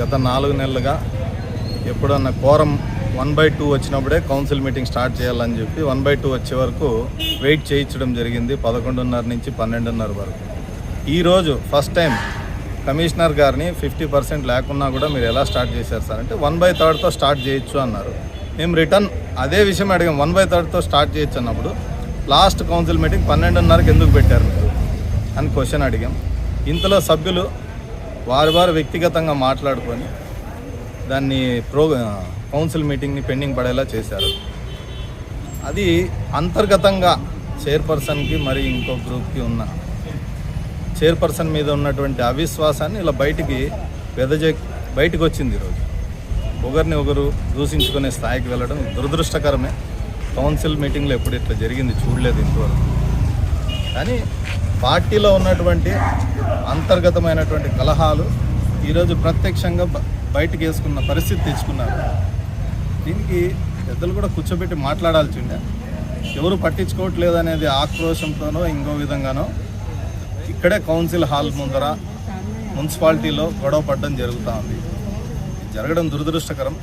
గత నాలుగు నెలలుగా ఎప్పుడన్నా కోరం వన్ బై టూ వచ్చినప్పుడే కౌన్సిల్ మీటింగ్ స్టార్ట్ చేయాలని చెప్పి వన్ బై టూ వచ్చే వరకు వెయిట్ చేయించడం జరిగింది పదకొండున్నర నుంచి పన్నెండున్నర వరకు. ఈరోజు ఫస్ట్ టైం కమిషనర్ గారిని ఫిఫ్టీ పర్సెంట్ లేకున్నా కూడా మీరు ఎలా స్టార్ట్ చేశారు సార్? అంటే వన్ బై థర్డ్తో స్టార్ట్ చేయొచ్చు అన్నారు. మేము రిటర్న్ అదే విషయం అడిగాం. వన్ బై థర్డ్తో స్టార్ట్ చేయొచ్చు అన్నప్పుడు లాస్ట్ కౌన్సిల్ మీటింగ్ పన్నెండున్నరకు ఎందుకు పెట్టారు మీరు? అని క్వశ్చన్ అడిగాం. ఇంతలో సభ్యులు వారు వారు వ్యక్తిగతంగా మాట్లాడుకొని దాన్ని ప్రో కౌన్సిల్ మీటింగ్ని పెండింగ్ పడేలా చేశారు. అది అంతర్గతంగా చైర్పర్సన్కి మరి ఇంకో గ్రూప్కి ఉన్న చైర్పర్సన్ మీద ఉన్నటువంటి అవిశ్వాసాన్ని ఇలా బయటికి వెదజే బయటికి వచ్చింది ఈరోజు. ఒకరిని ఒకరు దూషించుకునే స్థాయికి వెళ్ళడం దురదృష్టకరమే. కౌన్సిల్ మీటింగ్లో ఎప్పుడు ఇట్లా జరిగింది చూడలేదు ఇంతవరకు. కానీ పార్టీలో ఉన్నటువంటి అంతర్గతమైనటువంటి కలహాలు ఈరోజు ప్రత్యక్షంగా బ- వేసుకున్న పరిస్థితి తెచ్చుకున్నారు. దీనికి పెద్దలు కూడా కూర్చోబెట్టి మాట్లాడాల్సి ఉండే ఎవరు పట్టించుకోవట్లేదు అనేది ఆక్రోశంతోనో ఇంకో విధంగానో ఇక్కడే కౌన్సిల్ హాల్ ముందర మున్సిపాలిటీలో గొడవ పడడం జరుగుతూ ఉంది. జరగడం దురదృష్టకరం.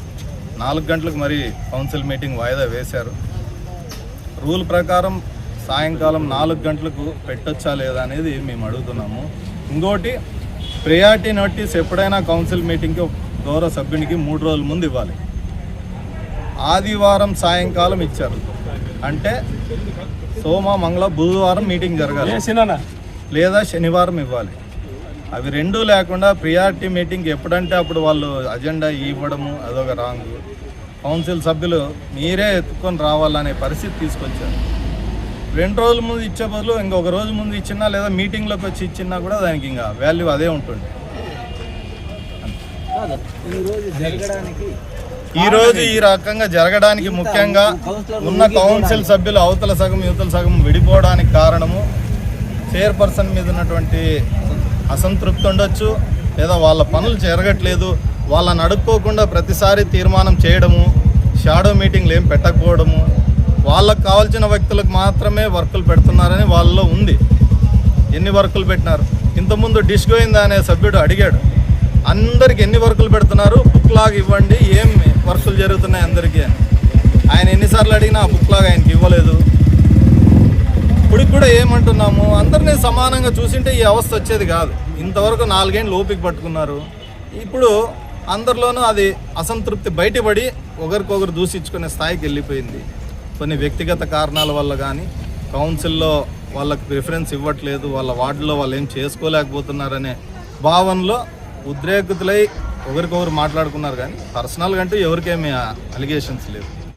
నాలుగు గంటలకు మరి కౌన్సిల్ మీటింగ్ వాయిదా వేశారు. రూల్ ప్రకారం సాయంకాలం నాలుగు గంటలకు పెట్టొచ్చా లేదా అనేది మేము అడుగుతున్నాము. ఇంకోటి ప్రియారిటీ నోటీస్ ఎప్పుడైనా కౌన్సిల్ మీటింగ్కి గౌరవ సభ్యునికి మూడు రోజుల ముందు ఇవ్వాలి. ఆదివారం సాయంకాలం ఇచ్చారు. అంటే సోమ మంగళ బుధవారం మీటింగ్ జరగాలి. లేదా శనివారం ఇవ్వాలి. అవి రెండూ లేకుండా ప్రియారిటీ మీటింగ్ ఎప్పుడంటే అప్పుడు వాళ్ళు అజెండా ఇవ్వడము అదొక రాంగ్. కౌన్సిల్ సభ్యులు మీరే ఎత్తుకొని రావాలనే పరిస్థితి తీసుకొచ్చారు. రెండు రోజుల ముందు ఇచ్చే బదులు ఇంకొక రోజు ముందు ఇచ్చినా లేదా మీటింగ్లోకి వచ్చి ఇచ్చినా కూడా దానికి ఇంకా వాల్యూ అదే ఉంటుంది. ఈరోజు జరగడానికి ఈ రోజు ఈ రకంగా జరగడానికి ముఖ్యంగా ఉన్న కౌన్సిల్ సభ్యులు అవతల సగం యువతల సగం విడిపోవడానికి కారణము చైర్పర్సన్ మీద ఉన్నటువంటి అసంతృప్తి ఉండొచ్చు లేదా వాళ్ళ పనులు జరగట్లేదు వాళ్ళని అడుక్కోకుండా ప్రతిసారి తీర్మానం చేయడము షాడో మీటింగ్లు ఏం పెట్టకపోవడము వాళ్ళకు కావాల్సిన వ్యక్తులకు మాత్రమే వర్కులు పెడుతున్నారని వాళ్ళలో ఉంది. ఎన్ని వర్కులు పెట్టినారు? ఇంతకుముందు డిష్ గోయిందా అనే సభ్యుడు అడిగాడు. అందరికి ఎన్ని వర్కులు పెడుతున్నారు? బుక్ లాగ్ ఇవ్వండి ఏం వర్కులు జరుగుతున్నాయి అందరికీ అని. ఆయన ఎన్నిసార్లు అడిగినా ఆ బుక్ లాగ్ ఆయనకి ఇవ్వలేదు. ఇప్పటికి కూడా ఏమంటున్నాము? అందరినీ సమానంగా చూసింటే ఈ అవస్థ వచ్చేది కాదు. ఇంతవరకు నాలుగేళ్ళు ఓపిక పట్టుకున్నారు. ఇప్పుడు అందరిలోనూ అది అసంతృప్తి బయటపడి ఒకరికొకరు దూషించుకునే స్థాయికి వెళ్ళిపోయింది. కొన్ని వ్యక్తిగత కారణాల వల్ల కానీ కౌన్సిల్లో వాళ్ళకి ప్రిఫరెన్స్ ఇవ్వట్లేదు వాళ్ళ వార్డులో వాళ్ళు ఏం చేసుకోలేకపోతున్నారనే భావనలో ఉద్రేకుతులై ఒకరికొకరు మాట్లాడుకున్నారు కానీ పర్సనల్గా అంటూ ఎవరికేమీ అలిగేషన్స్ లేవు.